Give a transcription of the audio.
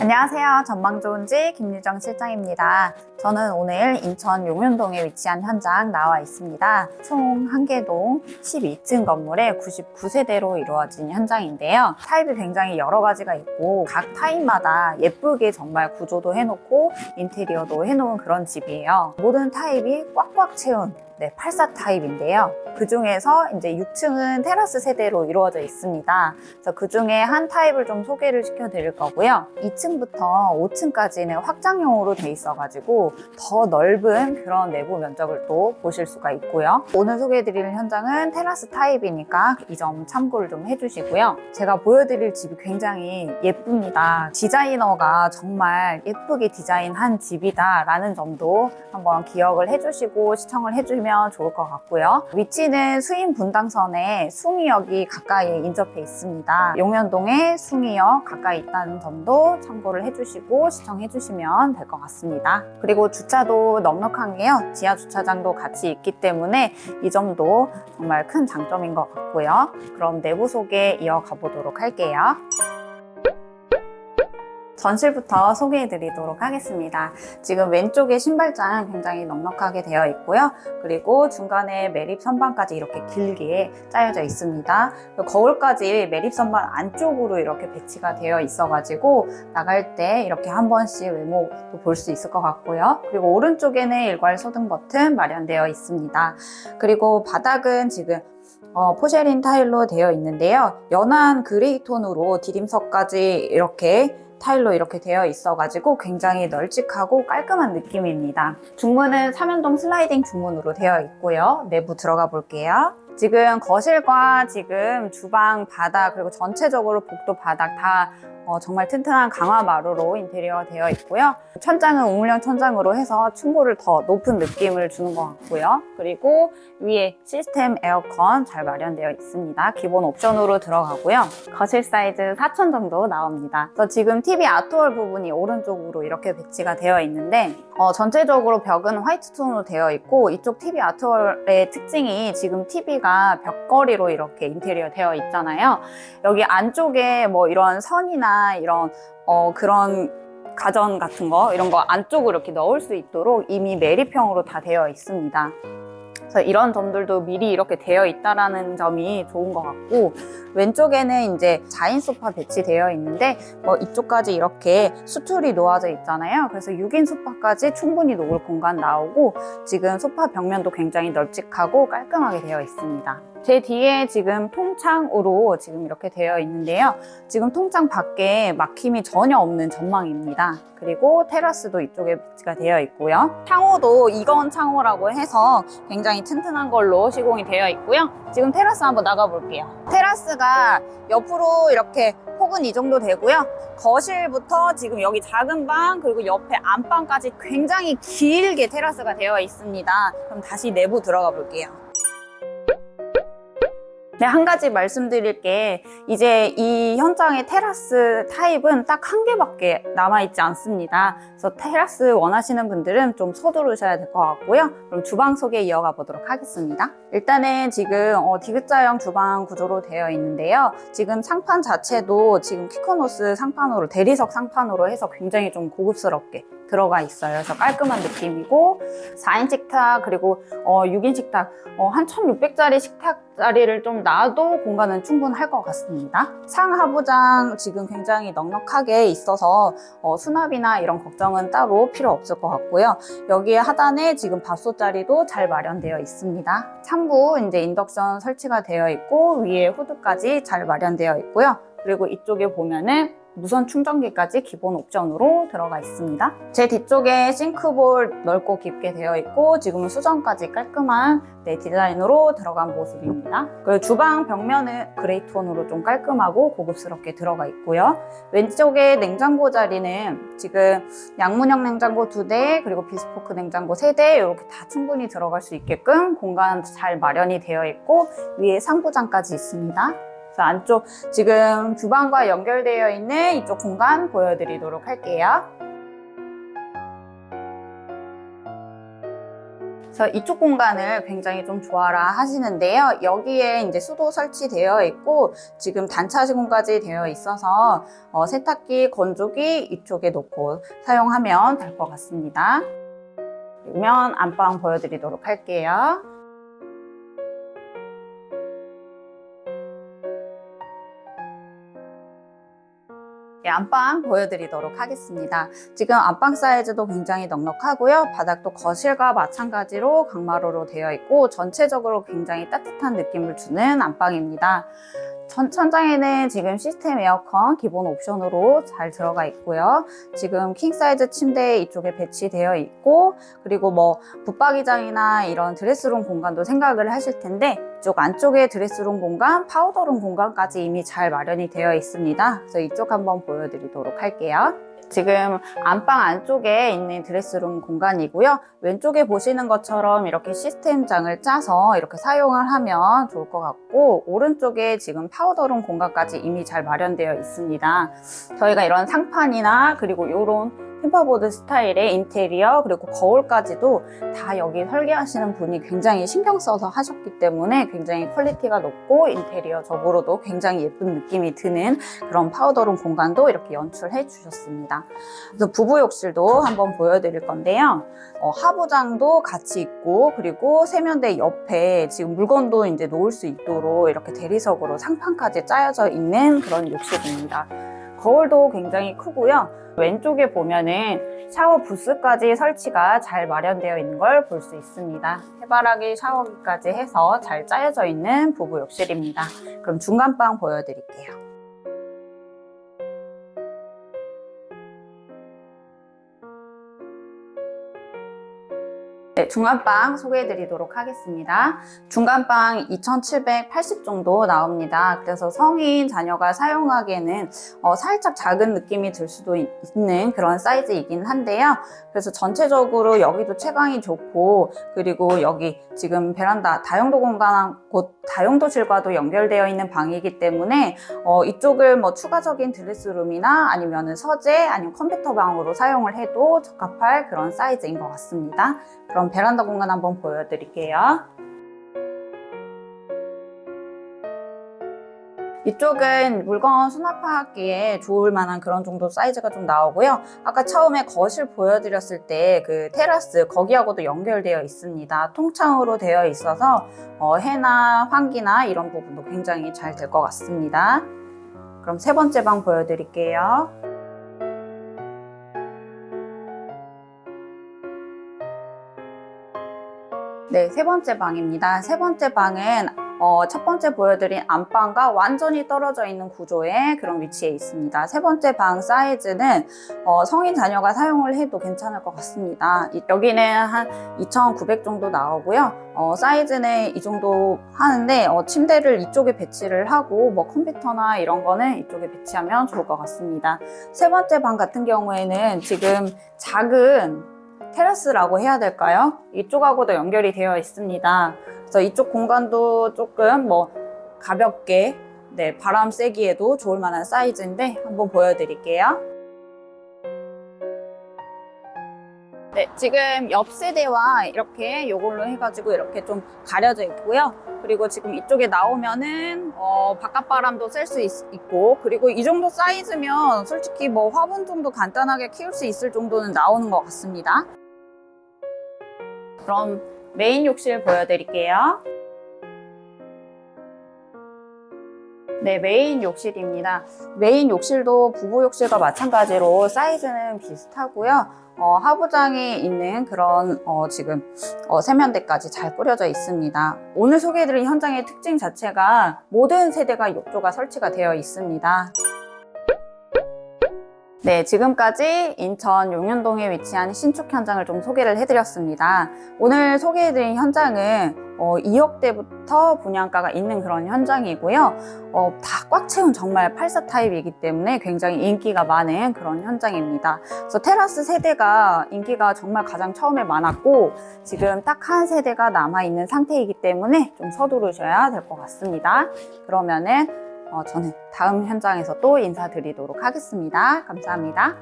안녕하세요. 전망 좋은 집 김유정 실장입니다. 저는 오늘 인천 용현동에 위치한 현장 나와 있습니다. 총 한개동 12층 건물에 99세대로 이루어진 현장인데요. 타입이 굉장히 여러 가지가 있고 각 타입마다 예쁘게 정말 구조도 해놓고 인테리어도 해놓은 그런 집이에요. 모든 타입이 꽉꽉 채운 네, 84 타입인데요. 그 중에서 이제 6층은 테라스 세대로 이루어져 있습니다. 그래서 그 중에 한 타입을 좀 소개를 시켜드릴 거고요. 2층 부터 5층까지는 확장형으로 돼 있어가지고 더 넓은 그런 내부 면적을 또 보실 수가 있고요. 오늘 소개해드릴 현장은 테라스 타입이니까 이 점 참고를 좀 해주시고요. 제가 보여드릴 집이 굉장히 예쁩니다. 디자이너가 정말 예쁘게 디자인한 집이다라는 점도 한번 기억을 해주시고 시청을 해주면 좋을 것 같고요. 위치는 수인 분당선에 숭이역이 가까이에 인접해 있습니다. 용현동에 숭이역 가까이 있다는 점도 참고 를 해주시고 시청해주시면 될 것 같습니다. 그리고 주차도 넉넉한 게요. 지하 주차장도 같이 있기 때문에 이 점도 정말 큰 장점인 것 같고요. 그럼 내부 소개 이어가 보도록 할게요. 전실부터 소개해 드리도록 하겠습니다. 지금 왼쪽에 신발장 굉장히 넉넉하게 되어 있고요. 그리고 중간에 매립 선반까지 이렇게 길게 짜여져 있습니다. 거울까지 매립 선반 안쪽으로 이렇게 배치가 되어 있어가지고 나갈 때 이렇게 한 번씩 외모도 볼 수 있을 것 같고요. 그리고 오른쪽에는 일괄 소등 버튼 마련되어 있습니다. 그리고 바닥은 지금 어, 포쉐린 타일로 되어 있는데요. 연한 그레이 톤으로 디딤석까지 이렇게 타일로 이렇게 되어 있어가지고 굉장히 널찍하고 깔끔한 느낌입니다. 중문은 삼연동 슬라이딩 중문으로 되어 있고요. 내부 들어가 볼게요. 지금 거실과 지금 주방 바닥 그리고 전체적으로 복도 바닥 다 어, 정말 튼튼한 강화 마루로 인테리어가 되어 있고요. 천장은 우물형 천장으로 해서 층고를 더 높은 느낌을 주는 것 같고요. 그리고 위에 시스템 에어컨 잘 마련되어 있습니다. 기본 옵션으로 들어가고요. 거실 사이즈 4천 정도 나옵니다. 그래서 지금 TV 아트월 부분이 오른쪽으로 이렇게 배치가 되어 있는데 어, 전체적으로 벽은 화이트 톤으로 되어 있고 이쪽 TV 아트월의 특징이 지금 TV가 벽걸이로 이렇게 인테리어 되어 있잖아요. 여기 안쪽에 뭐 이런 선이나 이런 어, 그런 가전 같은 거 이런 거 안쪽으로 이렇게 넣을 수 있도록 이미 매립형으로 다 되어 있습니다. 그래서 이런 점들도 미리 이렇게 되어 있다라는 점이 좋은 것 같고 왼쪽에는 이제 4인 소파 배치되어 있는데 뭐 이쪽까지 이렇게 수툴이 놓아져 있잖아요. 그래서 6인 소파까지 충분히 놓을 공간 나오고 지금 소파 벽면도 굉장히 널찍하고 깔끔하게 되어 있습니다. 제 뒤에 지금 통창으로 지금 이렇게 되어 있는데요. 지금 통창 밖에 막힘이 전혀 없는 전망입니다. 그리고 테라스도 이쪽에 배치가 되어 있고요. 창호도 이건 창호라고 해서 굉장히 튼튼한 걸로 시공이 되어 있고요. 지금 테라스 한번 나가 볼게요. 테라스가 옆으로 이렇게 폭은 이 정도 되고요. 거실부터 지금 여기 작은 방 그리고 옆에 안방까지 굉장히 길게 테라스가 되어 있습니다. 그럼 다시 내부 들어가 볼게요. 네, 한 가지 말씀드릴 게 이제 이 현장의 테라스 타입은 딱 한 개밖에 남아있지 않습니다. 그래서 테라스 원하시는 분들은 좀 서두르셔야 될 것 같고요. 그럼 주방 소개 이어가 보도록 하겠습니다. 일단은 지금 어, 디귿자형 주방 구조로 되어 있는데요. 지금 상판 자체도 지금 키코노스 상판으로 대리석 상판으로 해서 굉장히 좀 고급스럽게 들어가 있어요. 그래서 깔끔한 느낌이고 4인 식탁 그리고 어, 6인 식탁 어, 한 1600짜리 식탁 자리를 좀 놔도 공간은 충분할 것 같습니다. 상하부장 지금 굉장히 넉넉하게 있어서 어, 수납이나 이런 걱정은 따로 필요 없을 것 같고요. 여기에 하단에 지금 밥솥 자리도 잘 마련되어 있습니다. 상부 이제 인덕션 설치가 되어 있고 위에 후드까지 잘 마련되어 있고요. 그리고 이쪽에 보면은 무선 충전기까지 기본 옵션으로 들어가 있습니다. 제 뒤쪽에 싱크볼 넓고 깊게 되어 있고 지금은 수전까지 깔끔한 네, 디자인으로 들어간 모습입니다. 그리고 주방 벽면은 그레이 톤으로 좀 깔끔하고 고급스럽게 들어가 있고요. 왼쪽에 냉장고 자리는 지금 양문형 냉장고 두 대, 그리고 비스포크 냉장고 세대 이렇게 다 충분히 들어갈 수 있게끔 공간 잘 마련이 되어 있고 위에 상부장까지 있습니다. 그래서 안쪽 지금 주방과 연결되어 있는 이쪽 공간 보여드리도록 할게요. 이쪽 공간을 굉장히 좀 좋아라 하시는데요. 여기에 이제 수도 설치되어 있고 지금 단차 시공까지 되어 있어서 어, 세탁기, 건조기 이쪽에 놓고 사용하면 될 것 같습니다. 그러면 안방 보여드리도록 할게요. 안방 보여드리도록 하겠습니다. 지금 안방 사이즈도 굉장히 넉넉하고요. 바닥도 거실과 마찬가지로 강마루로 되어 있고 전체적으로 굉장히 따뜻한 느낌을 주는 안방입니다. 천, 천장에는 지금 시스템 에어컨 기본 옵션으로 잘 들어가 있고요. 지금 킹 사이즈 침대 이쪽에 배치되어 있고 그리고 뭐 붙박이장이나 이런 드레스룸 공간도 생각을 하실 텐데 이쪽 안쪽에 드레스룸 공간, 파우더룸 공간까지 이미 잘 마련이 되어 있습니다. 그래서 이쪽 한번 보여드리도록 할게요. 지금 안방 안쪽에 있는 드레스룸 공간이고요. 왼쪽에 보시는 것처럼 이렇게 시스템장을 짜서 이렇게 사용을 하면 좋을 것 같고 오른쪽에 지금 파우더룸 공간까지 이미 잘 마련되어 있습니다. 저희가 이런 상판이나 그리고 이런 템퍼보드 스타일의 인테리어 그리고 거울까지도 다 여기 설계하시는 분이 굉장히 신경 써서 하셨기 때문에 굉장히 퀄리티가 높고 인테리어적으로도 굉장히 예쁜 느낌이 드는 그런 파우더룸 공간도 이렇게 연출해 주셨습니다. 그래서 부부 욕실도 한번 보여드릴 건데요. 어, 하부장도 같이 있고 그리고 세면대 옆에 지금 물건도 이제 놓을 수 있도록 이렇게 대리석으로 상판까지 짜여져 있는 그런 욕실입니다. 거울도 굉장히 크고요. 왼쪽에 보면은 샤워 부스까지 설치가 잘 마련되어 있는 걸 볼 수 있습니다. 해바라기 샤워기까지 해서 잘 짜여져 있는 부부 욕실입니다. 그럼 중간방 보여드릴게요. 네, 중간방 소개해 드리도록 하겠습니다. 중간방 2780 정도 나옵니다. 그래서 성인 자녀가 사용하기에는 어, 살짝 작은 느낌이 들 수도 있- 있는 그런 사이즈이긴 한데요. 그래서 전체적으로 여기도 채광이 좋고 그리고 여기 지금 베란다 다용도 공간 곧 다용도실과도 연결되어 있는 방이기 때문에 어, 이쪽을 뭐 추가적인 드레스룸이나 아니면 서재 아니면 컴퓨터 방으로 사용을 해도 적합할 그런 사이즈인 것 같습니다. 그럼 베란다 공간 한번 보여드릴게요. 이쪽은 물건 수납하기에 좋을 만한 그런 정도 사이즈가 좀 나오고요. 아까 처음에 거실 보여드렸을 때 그 테라스 거기하고도 연결되어 있습니다. 통창으로 되어 있어서 어, 해나 환기나 이런 부분도 굉장히 잘 될 것 같습니다. 그럼 세 번째 방 보여드릴게요. 네, 세 번째 방입니다. 세 번째 방은 어, 첫 번째 보여드린 안방과 완전히 떨어져 있는 구조의 그런 위치에 있습니다. 세 번째 방 사이즈는 어, 성인 자녀가 사용을 해도 괜찮을 것 같습니다. 이- 여기는 한 2,900 정도 나오고요. 어, 사이즈는 이 정도 하는데 어, 침대를 이쪽에 배치를 하고 뭐 컴퓨터나 이런 거는 이쪽에 배치하면 좋을 것 같습니다. 세 번째 방 같은 경우에는 지금 작은 테라스라고 해야 될까요? 이쪽하고도 연결이 되어 있습니다. 그래서 이쪽 공간도 조금 뭐 가볍게 네, 바람 쐬기에도 좋을 만한 사이즈인데 한번 보여드릴게요. 네, 지금 옆 세대와 이렇게 이걸로 해가지고 이렇게 좀 가려져 있고요. 그리고 지금 이쪽에 나오면은 어, 바깥 바람도 쐴 수 있고 그리고 이 정도 사이즈면 솔직히 뭐 화분 정도 간단하게 키울 수 있을 정도는 나오는 것 같습니다. 그럼 메인 욕실 보여드릴게요. 네, 메인 욕실입니다. 메인 욕실도 부부 욕실과 마찬가지로 사이즈는 비슷하고요. 어, 하부장에 있는 그런 어, 지금 어, 세면대까지 잘 꾸려져 있습니다. 오늘 소개해드린 현장의 특징 자체가 모든 세대가 욕조가 설치가 되어 있습니다. 네, 지금까지 인천 용현동에 위치한 신축 현장을 좀 소개를 해드렸습니다. 오늘 소개해드린 현장은 어, 2억대부터 분양가가 있는 그런 현장이고요. 어, 다 꽉 채운 정말 84 타입이기 때문에 굉장히 인기가 많은 그런 현장입니다. 그래서 테라스 세대가 인기가 정말 가장 처음에 많았고 지금 딱 한 세대가 남아있는 상태이기 때문에 좀 서두르셔야 될 것 같습니다. 그러면은 어, 저는 다음 현장에서 또 인사드리도록 하겠습니다. 감사합니다.